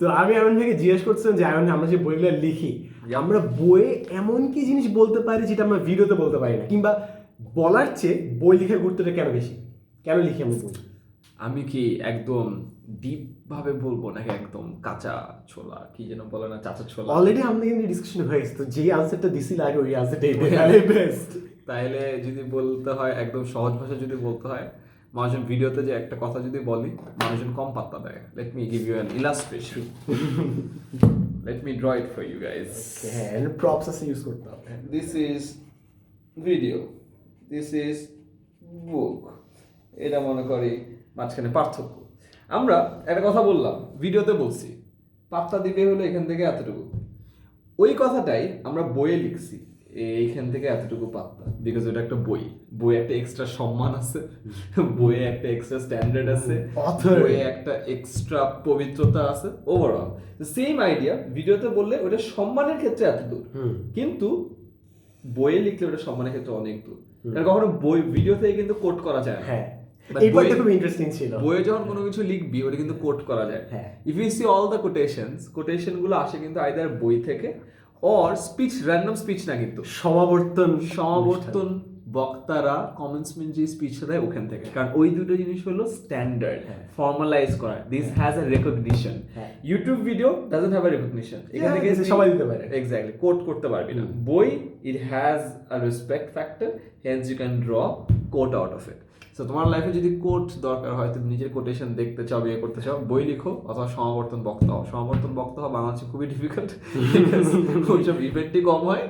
তো আমি এমন থেকে জিজ্ঞেস করছিলাম যে এমন আমরা যে বইগুলো লিখি আমরা বইয়ে এমন কি জিনিস বলতে পারি যেটা আমরা ভিডিওতে বলতে পারি না? কিংবা বলার চেয়ে বই লেখার গুরুত্বটা কেন বেশি? কেন লিখি আমি বই? আমি কি একদম ডিপ ভাবে বলব নাকি একদম কাঁচা ছোলা? কি যেন বলে না চাচা ছোলা? অলরেডি আমাদের কিন্তু ডিসকাশন হয়ে গেছে। তো যে আনসারটা দিছি লাগে ওই আনসারটাই বেস্ট তাহলে যদি বলতে হয় একদম সহজ ভাষা যদি বলতে হয় মানুষজন ভিডিওতে যে একটা কথা যদি বলি মানুষজন কম পাত্তা দেয়। Let me give you an illustration let me draw it for you guys হ্যাঁ প্রপস আছে ইউজ করতে হবে। This is video this is book এটা মনে করি মাঝখানে পার্থক্য। আমরা একটা কথা বললাম ভিডিওতে বলছি। পাত্তা দিবে হলো এখান থেকে এতটুকু। ওই কথাটাই আমরা বইয়ে লিখছি। এইখান থেকে এতটুকু পাত্তা। বিকজ ওটা একটা বই। বই একটা এক্সট্রা সম্মান আছে। বইয়ে একটা এক্সট্রা স্ট্যান্ডার্ড আছে. বইয়ে একটা এক্সট্রা পবিত্রতা আছে। ওভারঅল সেম আইডিয়া ভিডিওতে বললে ওটা সম্মানের ক্ষেত্রে এত দূর। কিন্তু বইয়ে লিখলে ওটা সম্মানের ক্ষেত্রে অনেক দূর। কারণ কখনো বই ভিডিও থেকে কিন্তু কোট করা যায় হ্যাঁ। এই পয়েন্টটা খুব ইন্টারেস্টিং ছিল। বইয়ে যখন কোনো কিছু লিখবি ওটা কিন্তু কোট করা যায়। হ্যাঁ। If you see all the quotations কোটেশনগুলো আসে কিন্তু আইদার বই থেকে অর স্পিচ র্যান্ডম স্পিচ না কিন্তু। সমাবর্তন সমাবর্তন বক্তারা কমেন্টসমেন্ট যে স্পিচ দেয় ওখান থেকে। কারণ ওই দুটো জিনিস হলো স্ট্যান্ডার্ড। ফর্মালাইজ করা। This has a recognition. YouTube video doesn't have a recognition এখান থেকে সবাই দিতে পারে। এক্স্যাক্টলি কোট করতে পারবি না। বই it has a respect factor hence you can draw quote out of it so তোমার লাইফে যদি কোট দরকার হয় তুমি নিজের কোটেশন দেখতে চাও বিয়ে করতে চাও বই লিখো অথবা সমাবর্তন বক্তা হও। সমাবর্তন বক্তা হওয়া বাংলাদেশে খুবই ডিফিকাল্ট ওইসব ইভেন্টই কম হয়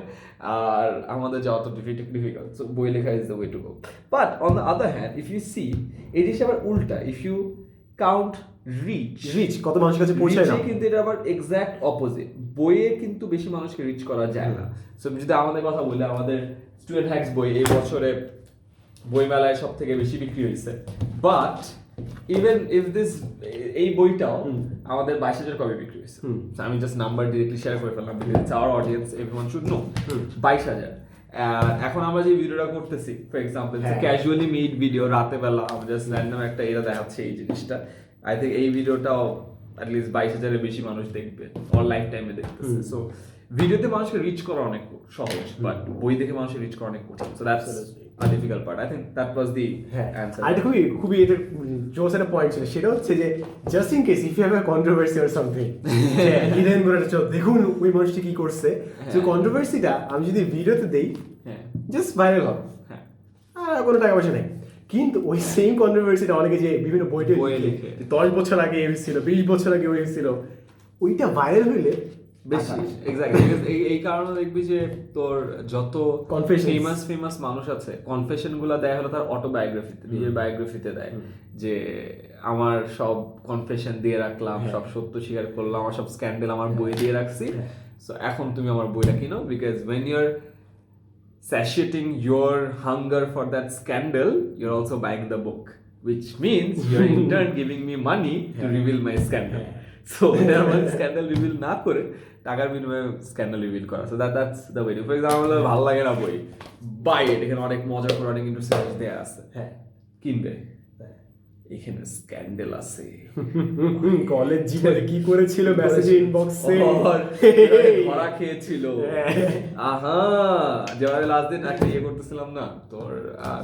আর আমাদের যাওয়া তো ডিফিকাল্ট সো বই লেখা is the way to go but on the other hand if you see এই জিনিসটা আবার উল্টা। If you count reach reach কত মানুষের কাছে পৌঁছায় না। কিন্তু এটা আবার এক্স্যাক্ট অপোজিট বইয়ে কিন্তু বেশি মানুষকে রিচ করা যায় না। সো যদি আমাদের কথা বলি আমাদের স্টুডেন্ট হ্যাক্স বই এই বছরে বই মেলায় সব থেকে বেশি বিক্রি হয়েছে বাট ইভেন ইফ দিস এই বইটাও আমাদের বাইশ হাজার কপি বিক্রি হয়েছে আমি জাস্ট নাম্বার ডিরেক্টলি শেয়ার করে ফেললাম because our audience everyone should know বাইশ হাজার। এখন আমরা যে ভিডিওটা করতেছি for example. Casually made video রাতে বেলা আমরা জাস্ট র্যান্ডম একটা এরা দেখাচ্ছে এই জিনিসটা। আই থিঙ্ক এই ভিডিওটাও অ্যাটলিস্ট বাইশ হাজারের বেশি মানুষ দেখবে অর লাইফ টাইমে দেখতেছে সো ভিডিওতে মানুষকে রিচ করা অনেক সহজ বাট বই দেখে মানুষকে রিচ করা অনেক কঠিন। সো দ্যাটস আ হ্যাঁ খুবই খুবই এটা জোস একটা পয়েন্ট ছিল। সেটা হচ্ছে যে just in case if you have a controversy or something hidden বলে চল দেখুন ওই মানুষটি কি করছে। তো কন্ট্রোভার্সিটা আমি যদি ভিডিওতে দেই হ্যাঁ। জাস্ট ভাইরাল হবে। হ্যাঁ। আর কোনো টাকা পয়সা নেই। কিন্তু ওই সেম কন্ট্রোভার্সিটা অনেকে যে বিভিন্ন লিখে। দশ বছর আগে এই ছিল বিশ বছর আগে ওই ছিল ওইটা ভাইরাল হইলে বেশি আচ্ছা। এক্স্যাক্টলি এই কারণে দেখবি যে তোর যত ফেমাস ফেমাস মানুষ আছে কনফেশনগুলো দেয় হলো তার অটোবায়োগ্রাফিতে নিজের বায়োগ্রাফিতে দেয়। যে আমার সব কনফেশন দিয়ে রাখলাম হ্যাঁ। সব সত্য স্বীকার করলাম আমার সব স্ক্যান্ডেল আমার বই দিয়ে রাখছি। সো এখন তুমি আমার বইটা কিনো because when you're satiating your hunger for that scandal, you're also buying the book, which means you're in turn giving me money to reveal my scandal. So, এটা আমার স্ক্যান্ডাল রিভিল না করে টাকার বিনিময়ে স্ক্যান্ডাল রিভিল করা। So that that's the way for example ভালো লাগে না বই। বাই এখানে অনেক মজা করে অনেক ইন্টারেস্টিং দেয়া আছে। হ্যাঁ কিনবে। এখানে স্ক্যান্ডেল আছে কলেজ জীবনে কি করেছিল মেসেজ ইনবক্সে ধরা খেয়েছিল। আহা যেভাবে লাস্ট দিন একটা ইয়ে করতেছিলাম না তোর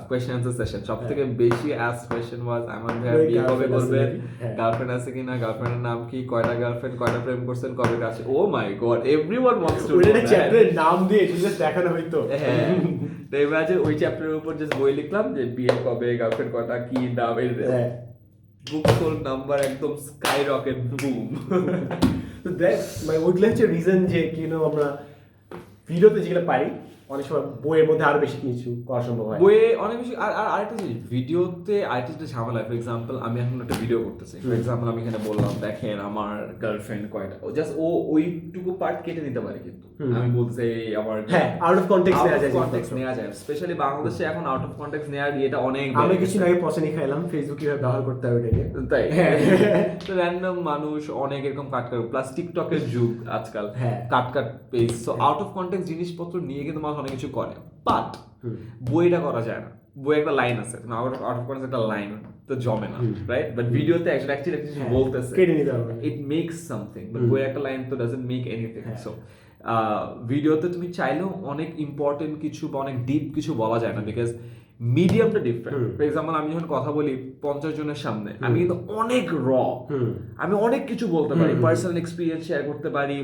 কোয়েশ্চেন আনসার সেশন সব থেকে বেশি অ্যাস কোয়েশ্চেন ওয়াজ আমার ভাই বিয়ে কবে করবেন। গার্লফ্রেন্ড আছে কিনা গার্লফ্রেন্ডের নাম কি কয়টা গার্লফ্রেন্ড কয়টা প্রেম করছেন কবে কাছে ও my god everyone wants to ওইটা চ্যাপ্টারের নাম দিয়ে জাস্ট দেখানো হইতো হ্যাঁ তো এবার ওই চ্যাপ্টারের উপর জাস্ট বই লিখলাম যে বিয়ে কবে গার্লফ্রেন্ড কয়টা কি হ্যাঁ বুক নাম্বার একদম স্কাই রকেট বুম তো দেখ মানে ওইগুলো হচ্ছে রিজন যে কেন আমরা ভিডিওতে যেগুলো পারি অনেক সময় বইয়ের মধ্যে আরও বেশি কিছু করা সম্ভব হয়। বইয়ে অনেক বেশি আর আর আরেকটা জিনিস ভিডিওতে আরেকটা যেটা ঝামেলা। ফর এক্সাম্পল আমি এখন একটা ভিডিও করতেছি। ফর এক্সাম্পল আমি এখানে বললাম দেখেন আমার গার্লফ্রেন্ড কয়টা জাস্ট ও ওইটুকু পার্ট কেটে নিতে পারে কিন্তু। আমি বলতে আমার হ্যাঁ আউট অফ কন্টেক্সট নেওয়া যায় কন্টেক্সট নেওয়া যায়। স্পেশালি বাংলাদেশে এখন আউট অফ কন্টেক্সট নেওয়ার ইয়েটা অনেক আমি কিছু। আগে পছন্দ খাইলাম ফেসবুক কীভাবে ব্যবহার করতে হবে এটা তাই? হ্যাঁ। তো র্যান্ডম মানুষ অনেক এরকম কাট কাট। প্লাস টিকটকের যুগ আজকাল। হ্যাঁ। Cut cut page so out of context জিনিসপত্র নিয়ে কিন্তু মানুষ অনেক কিছু করে। বাট বইটা করা যায় না। বই একটা লাইন আছে। আউট অফ একটা লাইন তো জমে না রাইট বাট ভিডিওতে অ্যাকচুয়ালি কিছু হ্যাঁ, বলতেছে। ইট মেক্স সামথিং বাট বই একটা লাইন তো ডাজন্ট মেক এনিথিং। সো ভিডিওতে তুমি চাইলেও অনেক ইম্পর্টেন্ট কিছু বা অনেক ডিপ কিছু বলা যায় না বিকজ মিডিয়ামটা ডিফারেন্ট। ফর এক্সাম্পল আমি যখন কথা বলি পঞ্চাশ জনের সামনে আমি কিন্তু অনেক র আমি অনেক কিছু বলতে পারি পার্সোনাল এক্সপিরিয়েন্স শেয়ার করতে পারি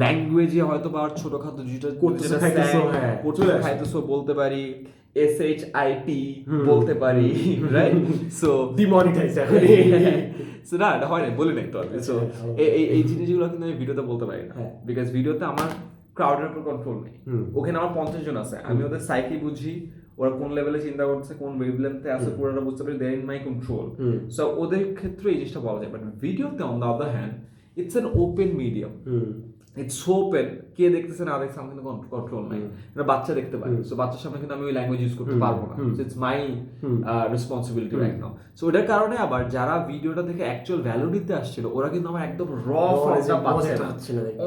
ল্যাঙ্গুয়েজে হয়তো বা ছোটখাটো যেটা করতেছো, হ্যাঁ, করতেছো, খাইতেছো বলতে পারি এস এইচ আই টি বলতে পারি রাইট সো ডিমনিটাইজ সো না এটা হয় না বলি নাই তো আমি সো আচ্ছা, এই এই জিনিসগুলো কিন্তু আমি ভিডিওতে বলতে পারি না। হ্যাঁ। বিকজ ভিডিওতে আমার ক্রাউডের উপর কন্ট্রোল নেই। ওখানে আমার পঞ্চাশ জন আছে। আমি ওদের সাইকি বুঝি ওরা কোন লেভেলে চিন্তা করছে কোন ওয়েভলেন্থে আছে পুরোটা বুঝতে পারি there in my control. So ওদের ক্ষেত্রে এই জিনিসটা বলা যায়। বাট ভিডিওতে on the other hand it's an open medium it's open কে দেখতেছে না দেখছে আমার কিন্তু কন্ট্রোল নাই। এটা বাচ্চা দেখতে পারে। সো বাচ্চার সামনে কিন্তু আমি ওই ল্যাঙ্গুয়েজ ইউজ করতে পারব না। It's my responsibility right now so ওটার কারণে আবার যারা ভিডিওটা দেখে অ্যাকচুয়াল ভ্যালু নিতে আসছিল ওরা কিন্তু আমার একদম র যে পাচ্ছে না।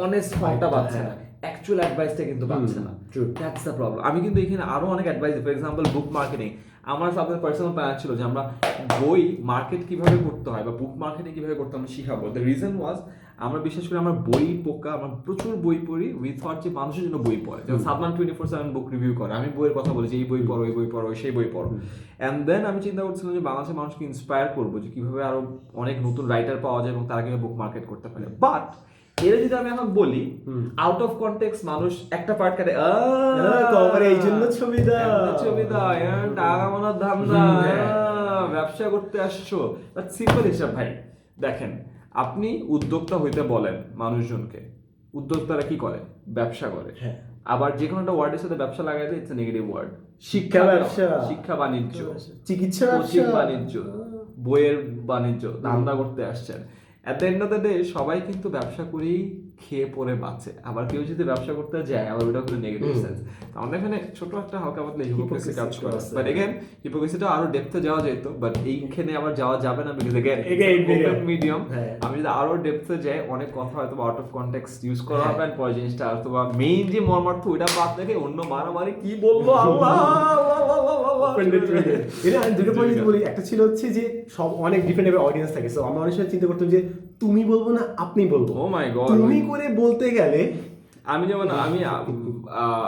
অনেস্ট Right, পাচ্ছে না। অ্যাকচুয়াল অ্যাডভাইসটা কিন্তু পাচ্ছে না। দ্যাটস দ্য প্রবলেম আমি কিন্তু এখানে আরও অনেক advice for example book marketing আমার সাথে পার্সোনাল প্ল্যান ছিল যে আমরা বই মার্কেট কীভাবে করতে হয় বা বুক মার্কেটিং কীভাবে করতে হয় আমরা শিখাবো। দ্য রিজন ওয়াজ আমরা বিশেষ করে আমার বই পোকা আমার প্রচুর বই পড়ি উইথ থট যে মানুষের জন্য বই পড়ে। যেমন Sadman twenty four seven book review করে আমি বইয়ের কথা বলেছি যে এই বই পড়ো এই বই পড়ো সেই বই পড়ো। অ্যান্ড দেন আমি চিন্তা করছিলাম যে বাংলাদেশের মানুষকে ইন্সপায়ার করব যে কীভাবে আরও অনেক নতুন রাইটার পাওয়া যায় এবং তারা কীভাবে বুক মার্কেট করতে পারে। বাট এর যদি আমি এখন বলি আউট অফ কন্টেক্স মানুষ একটা পার্ট কাটে হ্যাঁ, এই জন্য ছবি দাও। ছবি দাও টাকা মানার ধান্দা হুম, হ্যাঁ। ব্যবসা করতে আসছো। বাট সিম্পল হিসাব ভাই দেখেন। আপনি উদ্যোক্তা হইতে বলেন মানুষজনকে। উদ্যোক্তারা কি করে? ব্যবসা করে। হ্যাঁ। আবার যে কোনো একটা ওয়ার্ডের সাথে ব্যবসা লাগাই দেয় ইটস নেগেটিভ ওয়ার্ড শিক্ষা ব্যবসা। শিক্ষা বাণিজ্য। চিকিৎসা কোচিং বাণিজ্য বইয়ের বাণিজ্য ধান্দা করতে আসছেন। At the end of the day সবাই কিন্তু ব্যবসা করেই খেয়ে পরে বাঁচে। আবার কেউ যদি ব্যবসা করতে যায় আবার ওটা কোনো নেগেটিভ। সেন্স আমাদের এখানে ছোট একটা হালকা পাতলা হিপোক্রেসি কাজ করে বাট এগেন হিপোক্রেসিটা আরও ডেপথে যাওয়া যেত বাট এইখানে আবার যাওয়া যাবে না বিকজ এগেন ওপেন মিডিয়াম। আমি যদি আরও ডেপথে যাই অনেক কথা হয়তো আউট অফ কন্টেক্সট ইউজ করা হ্যাঁ। হবে and পরে জিনিসটা হয়তো বা মেইন যে মর্মার্থ ওইটা বাদ রেখে অন্য মারামারি কি বলব আল্লাহ. এটা আমি দুটো পয়েন্ট বলি। একটা ছিল হচ্ছে যে সব অনেক ডিফারেন্ট অডিয়েন্স থাকে। সো আমরা অনেক সময় চিন্তা করতাম যে তুমি বলব না আপনি বলব। Oh my God. তুমি করে বলতে গেলে আমি যেমন আমি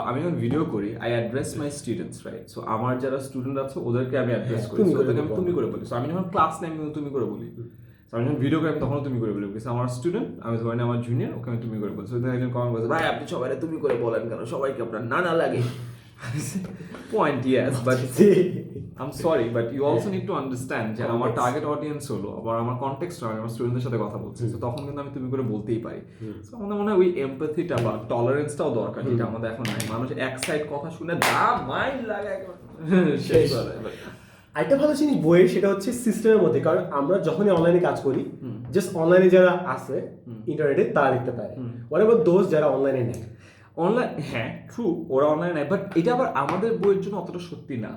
আমি যখন ভিডিও করি I address my students right so আমার যারা স্টুডেন্ট আছে ওদেরকে আমি অ্যাড্রেস করি। ওদেরকে আমি তুমি করে বলি। সো আমি যখন ক্লাস নেই আমি তুমি করে বলি। আমি যখন ভিডিও করি আমি তখনও তুমি করে বলি। বিকজ আমার স্টুডেন্ট আমি ধরে আমার জুনিয়র ওকে আমি তুমি করে বলি। সো একজন কমেন্ট বলছে ভাই আপনি সবাই তুমি করে বলেন কেন? সবাইকে আপনার নানা লাগে। Point yes but um sorry but you also need to understand যে আমার টার্গেট অডিয়েন্স হলো আবার আমার কন্টেক্সট আমি আমার স্টুডেন্টদের সাথে কথা বলছি। তো তখন কিন্তু আমি তুমি করে বলতেই পারি। So আমাদের মনে হয় ওই এমপ্যাথিটা বা টলারেন্সটাও দরকার যেটা আমাদের এখন নাই। মানুষ এক সাইড কথা শুনে দা মাইন্ড লাগে শেষ। হয়ে আরেকটা ভালো জিনিস বইয়ের সেটা হচ্ছে সিস্টেমের মধ্যে। কারণ আমরা যখনই অনলাইনে কাজ করি জাস্ট অনলাইনে যারা আছে ইন্টারনেটে তারা লিখতে পারে। ওয়াট এবার দোষ যারা অনলাইনে নেয় অনলাইন হ্যাঁ ট্রু ওরা অনলাইন বাট এটা আবার আমাদের বইয়ের জন্য অতটা সত্যি না।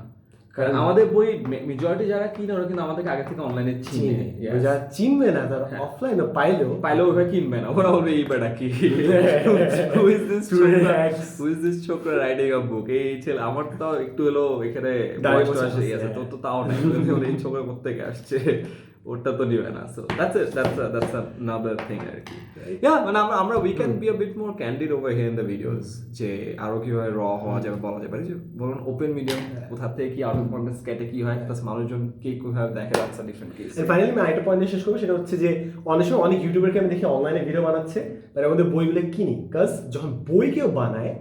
কারণ আমাদের বই মেজরিটি যারা কিনে ওরা কিন্তু আমাদেরকে আগে থেকে অনলাইনে চিনে যারা চিনবে না তারা হ্যাঁ। অফলাইনে পাইলেও পাইলেও ওরা কিনবে না ওরা বলবে এই বেটা কি? হু ইজ দিস ছোকরা? রাইডিং আ বুক এই ছেলে আমার তো একটু হলো এখানে বয়স আসে হ্যাঁ। তো তাও নাই এই ছোকরা কোথেকে আসছে? ওটা তো নিবে না so that's it that's that's another thing আর কি ইয়া মানে আমরা আমরা we can be a bit more candid over here in the videos যে আরও কীভাবে র হওয়া যাবে বলা যাবে যে বলুন ওপেন মিডিয়াম কোথা থেকে কি আউট অফ কন্টেক্সট কেটে কি হয় প্লাস মানুষজন কে কীভাবে দেখে that's a different case finally আমি আরেকটা পয়েন্ট শেষ করব সেটা হচ্ছে যে অনেক সময় অনেক ইউটিউবারকে আমি দেখি অনলাইনে ভিডিও বানাচ্ছে তারা আমাদের বইগুলো কিনি কাজ যখন বই কেউ বানায়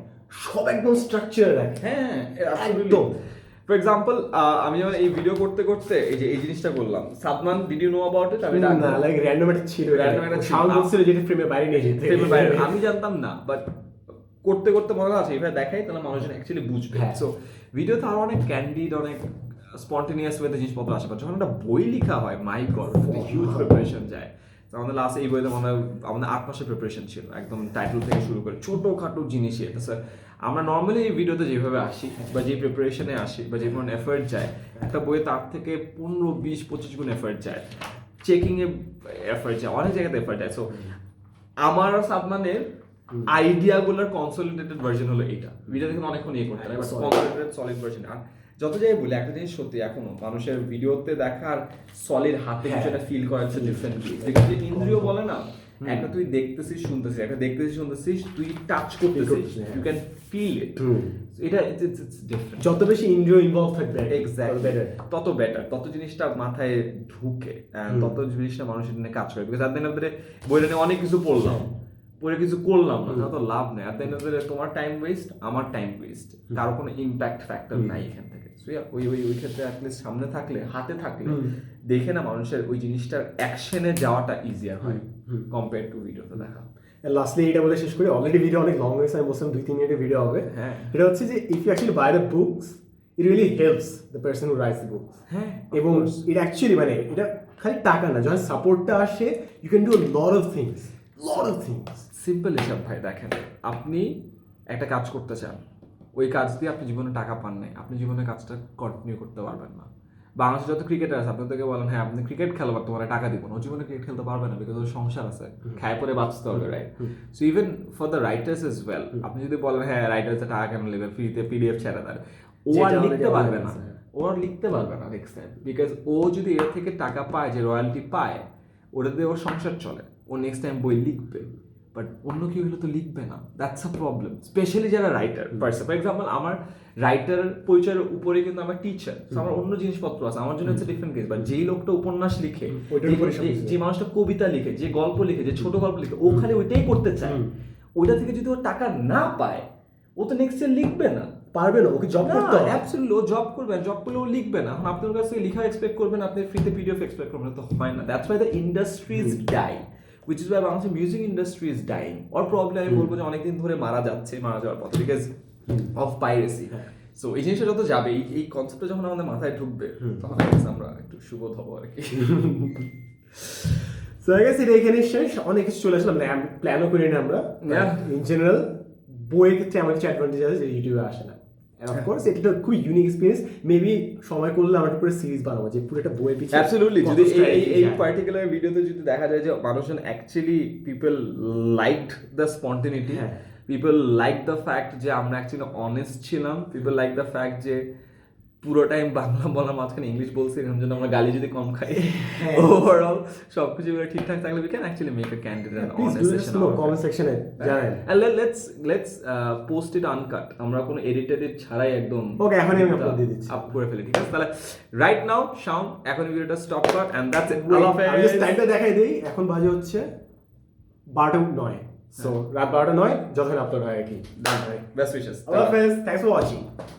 সব একদম স্ট্রাকচার রাখে। হ্যাঁ একদম। ফর এক্সাম্পল আমি যখন এই ভিডিও করতে করতে এই যে এই জিনিসটা করলাম Sadman video know about it আমি না লাইক র্যান্ডম একটা ছিল Random একটা। সাউন্ড যেটা বাইরে নিয়ে যেতে। ফ্রেমের বাইরে। আমি জানতাম না বাট করতে করতে মনে আছে এইভাবে দেখাই তাহলে মানুষজন অ্যাকচুয়ালি বুঝবে। হ্যাঁ। সো ভিডিওতে আরও অনেক ক্যান্ডিড অনেক স্পন্টেনিয়াস ওয়েতে জিনিসপত্র আসে যখন একটা বই লেখা হয় মাই গড হিউজ প্রিপারেশন যায়। আমাদের লাস্ট এই বইতে মনে হয় আমাদের আট মাসের প্রিপারেশন ছিল একদম টাইটেল থেকে শুরু করে ছোটোখাটো জিনিসই। এটা স্যার আমরা নর্মালি এই ভিডিওতে যেভাবে আসি বা যে প্রিপারেশনে আসি বা যে কোনো এফার্ট যায় একটা বইয়ে তার থেকে পনেরো বিশ পঁচিশ গুণ এফার্ট যায়। চেকিং এ এফার্ট যায় অনেক জায়গাতে এফার্ট যায়। সো আমার আর সাদমানের আইডিয়া গুলোর কনসলিডেটেড ভার্জন হলো এইটা। ভিডিও দেখে অনেকক্ষণ ইয়ে করতে. কনসলিডেটেড সলিড ভার্জন আর যত যাই বলি একটা জিনিস সত্যি এখনও মানুষের ভিডিওতে দেখার সলিড হাতে হ্যাঁ। একটা ফিল করা হচ্ছে ডিফারেন্ট ইন্দ্রিয় বলে না একটা তুই দেখতেছিস শুনতেছিস একটা দেখতেছিস শুনতেছিস তুই টাচ করতেছিস। ইউ ক্যান ফিল ইট এটা যত বেশি ইনভলভ থাকবে এক্স্যাক্টলি তত বেটার তত জিনিসটা মাথায় ঢুকে তত জিনিসটা মানুষের নিয়ে কাজ করে। বিকজ বইটা নিয়ে অনেক কিছু পড়লাম। পড়ে কিছু করলাম না তাহলে তো লাভ নেই। আট অফ তোমার টাইম ওয়েস্ট আমার টাইম ওয়েস্ট কারও কোনো ইম্প্যাক্ট ফ্যাক্টর নাই এখান থেকে। ওই ওই ওই ক্ষেত্রে অ্যাটলিস্ট সামনে থাকলে হাতে থাকলে। দেখে না মানুষের ওই জিনিসটার অ্যাকশনে যাওয়াটা ইজিয়ার হয় কম্পেয়ার টু ভিডিওতে দেখা। লাস্টলি এটা বলে শেষ করি। অলরেডি ভিডিও অনেক লং হয়েছে আমি বলছিলাম দুই তিন মিনিটের ভিডিও হবে। হ্যাঁ। এটা হচ্ছে যে if you actually buy the books it really helps the person who writes the books হ্যাঁ এবং এটা অ্যাকচুয়ালি মানে এটা খালি টাকা না যখন সাপোর্টটা আসে you can do lot of things lot of things simple হিসাব ভাই দেখেন আপনি একটা কাজ করতে চান ওই কাজ দিয়ে আপনি জীবনে টাকা পান নাই আপনি জীবনে কাজটা কন্টিনিউ করতে পারবেন না। বাংলাদেশে যত ক্রিকেটার আছে আপনি থেকে বলেন হ্যাঁ আপনি ক্রিকেট খেলবার তোমার টাকা দিব না। জীবনে ক্রিকেট খেলতে পারবে না বিকজ ওর সংসার আছে। খায় পরে বাঁচতে হবে right so even for the writers is well আপনি যদি বলেন হ্যাঁ রাইটার্স টাকা কেন নেবে? ফ্রিতে পিডিএফ ছেড়ে দেন। ও আর লিখতে পারবে না। ও আর লিখতে পারবে না নেক্সট টাইম বিকজ ও যদি এর থেকে টাকা পায় যে রয়্যালটি পায় ওটা দিয়ে ওর সংসার চলে। ও নেক্সট টাইম বই লিখবে। বাট অন্য কেউ হলে তো লিখবে না। দ্যাটস আ প্রবলেম স্পেশালি যারা রাইটার পার্সন ফর এক্সাম্পল আমার রাইটার পরিচয়ের উপরে কিন্তু আমার টিচার আমার অন্য জিনিসপত্র আছে। আমার জন্য হচ্ছে ডিফারেন্ট কেস বাট যেই লোকটা উপন্যাস লিখে যে- মানুষটা কবিতা লিখে যে গল্প লিখে যে ছোট গল্প লিখে ও খালি ওইটাই করতে চায়। ওইটা থেকে যদি ও টাকা না পায় ও তো নেক্সট ইয়ার লিখবে না। পারবে না ওকে জব করতে হবে। অ্যাবসলিউটলি ও জব করবে জব করলে ও লিখবে না। এখন আপনার কাছে লেখা এক্সপেক্ট করবেন আপনি ফ্রিতে পিডিএফ এক্সপেক্ট করবেন তো হয় না। That's why the industries die which is why বাংলাদেশের music industry is dying or problem আমি বলব যে অনেকদিন ধরে মারা যাচ্ছে মারা যাওয়ার পথে বিকজ অফ পাইরেসি সো এই জিনিসটা যত যাবে। এই কনসেপ্টটা যখন আমাদের মাথায় ঢুকবে তখন I guess আমরা একটু সুবোধ হব আর কি। সো আই গেস এটা এখানে শেষ। অনেক কিছু চলে আসলাম। প্ল্যানও করি না। আমরা. ইন জেনারেল বইয়ের ক্ষেত্রে আমার কিছু অ্যাডভান্টেজ আছে যেটা ইউটিউবে আসে না। অফকোর্স এটা একটা ইউনিক এক্সপিরিয়েন্স মেবি সময় করলে আমরা পুরো সিরিজ বানাবো যে পুরো একটা বইয়ের পিছনে অ্যাবসলিউটলি যদি এই-। পার্টিকুলার ভিডিওতে যদি দেখা যায় যে মানুষজন actually people liked the spontaneity. People like the fact যে আমরা অ্যাকচুয়ালি অনেস্ট ছিলাম পিপল লাইক দ্য ফ্যাক্ট যে পুরো টাইম বাংলা বলার মাঝখানে ইংলিশ বলছি এর জন্য আমরা গালি যদি কম খাই। হ্যাঁ। ওভারঅল সবকিছু এবার ঠিকঠাক থাকলে we can actually make a candidate please do comment সেকশনে জানান। Let's let's uh, post it uncut. আমরা কোনো এডিটেড ছাড়াই একদম Okay, এখনই আমি upload দিয়ে দিচ্ছি। আপ করে ফেলি ঠিক আছে? তাহলে রাইট নাও শাউন এখন ভিডিওটা স্টপ কর এন্ড দ্যাটস ইট Wait, আমি জাস্ট টাইমটা দেখাই দিই। এখন বাজে হচ্ছে বারোটা নয়। সো রাত বারোটা নয় যখন আপলোড হয় আর কি। বেস্ট উইশেস আল্লাহ হাফেজ থ্যাংকস ফর ওয়াচিং